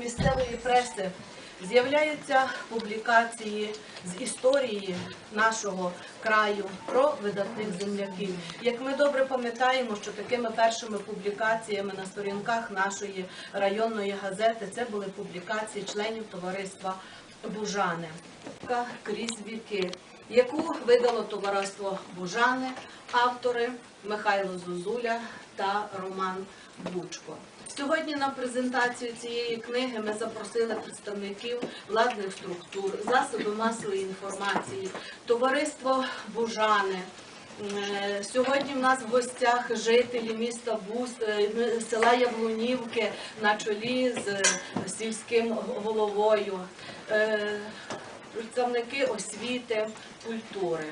місцевої преси з'являються публікації з історії нашого краю про видатних земляків. Як ми добре пам'ятаємо, що такими першими публікаціями на сторінках нашої районної газети це були публікації членів товариства Бужани крізь віки, яку видало товариство Бужани, автори Михайло Зозуля та Роман Бучко. Сьогодні на презентацію цієї книги ми запросили представників владних структур, засоби масової інформації, товариство Бужани. Е, Сьогодні в нас в гостях жителі міста Бус, е, села Яблунівки на чолі з сільським головою, е, представники освіти, культури.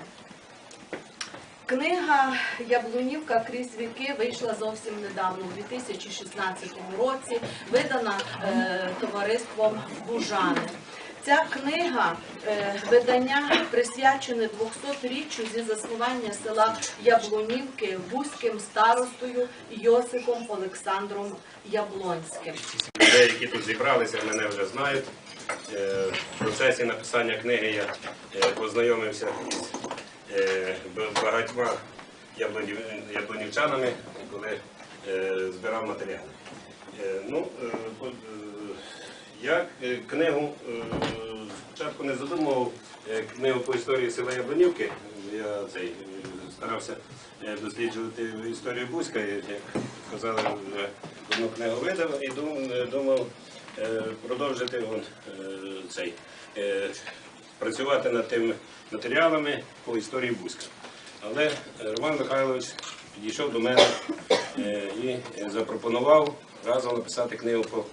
Книга Яблунівка крізь віки вийшла зовсім недавно, у 2016 році, видана е, товариством Бужани. Ця книга е, видання присвячене 200-річчю зі заснування села Яблунівки бузьким старостою Йосипом Олександром Яблонським. Людей, які тут зібралися, мене вже знають. Е, В процесі написання книги я е, познайомився із багатьма яблунів- яблунівчанами, коли е, збирав матеріали. Е, Ну, е, е, я е, книгу е, спочатку не задумував е, книгу по історії села Яблунівки. Я цей е, старався е, досліджувати історію Бузька, як казали, вже одну книгу видав і е, думав е, продовжити он, е, цей, е, працювати над тими матеріалами по історії Бузька. Але е, Роман Михайлович підійшов до мене е, і е, запропонував разом написати книгу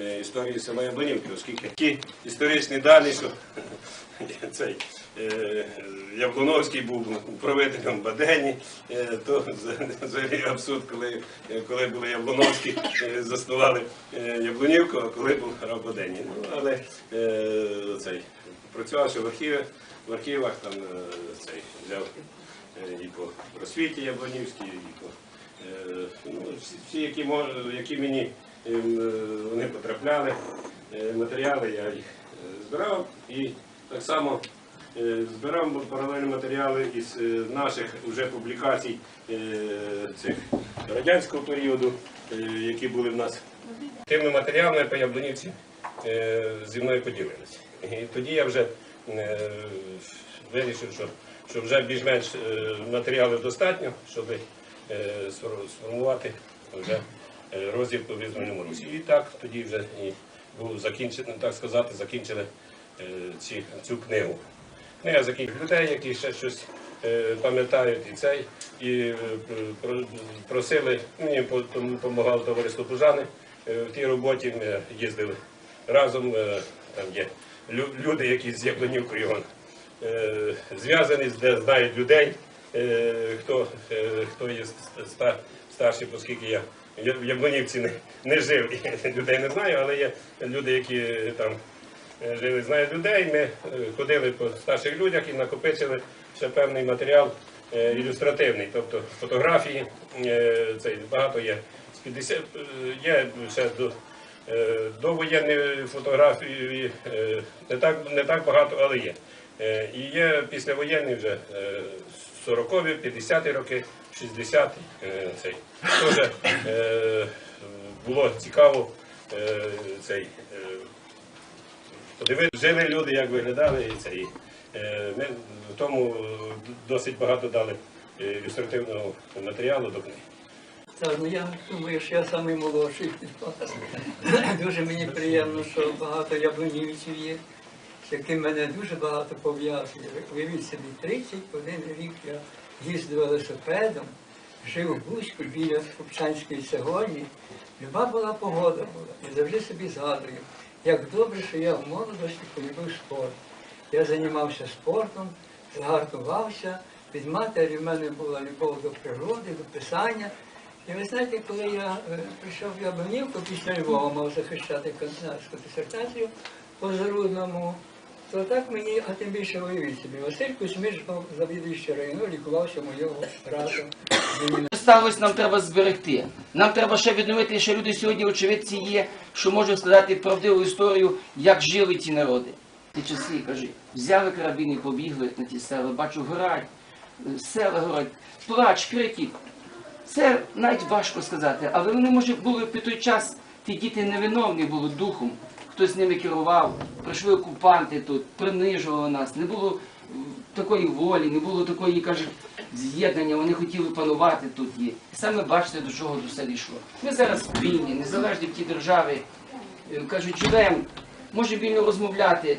е, історії села Яблонівки, оскільки ті історичні дані, що цей Яблоновський був управителем Бадені, то взагалі абсурд, коли, коли були Яблоновські, заснували Яблонівку, а коли був Бадені. Ну, але е, цей, працювавши в архівах, в архівах там е, цей, взяв е, і по просвіті Яблонівській, і по е, ну, всі, які, які мені е, вони потрапляли, матеріали, я їх збирав і так само збирав паралельні матеріали із наших вже публікацій цих радянського періоду, які були в нас. Тими матеріалами по Яблунівці е, зі мною поділилися. І тоді я вже е, вирішив, що, що вже більш-менш е, матеріалів достатньо, щоб е, сформувати вже е, розділ по визвольному Русі. І так тоді вже і був закінчено, так сказати, закінчили е, ці, цю книгу. Книга закінчила людей, які ще щось е, пам'ятають і цей, і е, просили, мені по- допомагало товариство Бужани. Е, В тій роботі ми їздили разом. е, Там є люди, які з Яблонівкою он, зв'язані, де знають людей, е, хто, е, хто є ста- старший, оскільки я в Яблонівці не, не жив і людей не знаю, але є люди, які там жили, знають людей. Ми ходили по старших людях і накопичили ще певний матеріал ілюстративний, тобто фотографії, цей, багато є з 50, е, є ще до, довоєнні фотографії, е, не так, не так багато, але є. Е, І є післявоєнні вже е, 40-ві, 50-ті роки, 60-ті. е, Цей. Теж е, було цікаво е, цей, е, подивитися, жили люди, як виглядали і це. І, е, Ми тому е, досить багато дали е, ілюстративного матеріалу до книги. Так, ну я думаю, що я самий молодший від вас. Дуже мені приємно, що багато яблунівців є, з яким мене дуже багато пов'язує. Уявіть собі, 31 рік я їздив велосипедом, жив у Бузьку біля Купчанської сьогодні. Люба була погода була. І завжди собі згадую, як добре, що я в молодості полюбив спорт. Я займався спортом, згартувався. Від матері в мене була любов до природи, до писання. І ви знаєте, коли я е, прийшов в Яблонівку, після Львова мав захищати кандидатську дисертацію по Зарудному, то так мені, а тим більше уявіть собі. Василь Кузьмич був завідуючий району, лікувався моєго брата. Сталося, нам треба зберегти. Нам треба ще відновити, що люди сьогодні очевидці є, що можуть сказати правдиву історію, як жили ті народи. Ті часи, кажи, взяли карабіни побігли на ті села, бачу, горять, е, села горять, плач, крики. Це навіть важко сказати, але вони, може, були під той час, ті діти невиновні були духом. Хтось ними керував, прийшли окупанти тут, принижували нас, не було такої волі, не було такої, каже, з'єднання, вони хотіли панувати тут. І саме бачите, до чого до все дійшло. Ми зараз вільні, незалежні в тій державі, Е, кажуть, живемо, може вільно розмовляти.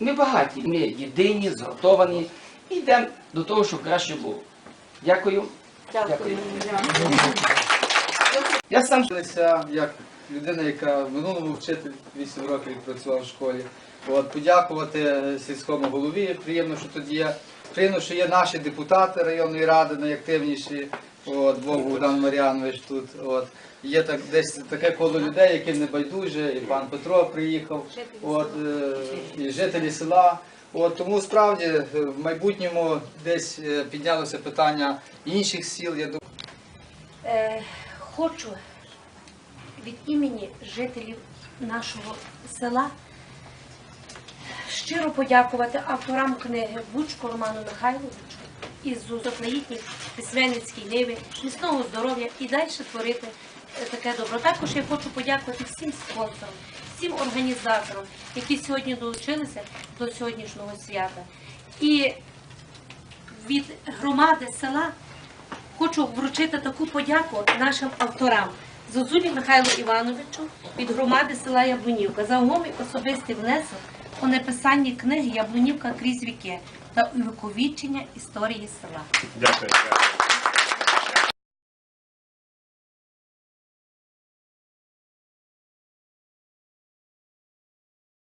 Ми багаті, ми єдині, згуртовані і йдемо до того, щоб краще було. Дякую. Я сам Вчилися як людина, яка в минулому вчитель 8 років відпрацював в школі. От, подякувати сільському голові. Приємно, що тут є. Приємно, що є наші депутати районної ради найактивніші. От, Бог Богдан Мар'янович тут. От. Є так, десь таке коло людей, яким не байдуже, і пан Петро приїхав, от, е, і жителі села. От, тому справді е, в майбутньому десь е, піднялося питання інших сіл. Я думаю, Е, хочу від імені жителів нашого села щиро подякувати авторам книги Бучко Роману Михайловичу із заплаїтніх письменницькій ниви, міцного здоров'я і далі творити е, таке добро. Також я хочу подякувати всім спонсорам, всім організаторам, які сьогодні долучилися до сьогоднішнього свята. І від громади села хочу вручити таку подяку нашим авторам. Зозулі Михайлу Івановичу від громади села Яблунівка за умовий особистий внесок у написанні книги Яблунівка крізь віки та увіковічення історії села. Дякую.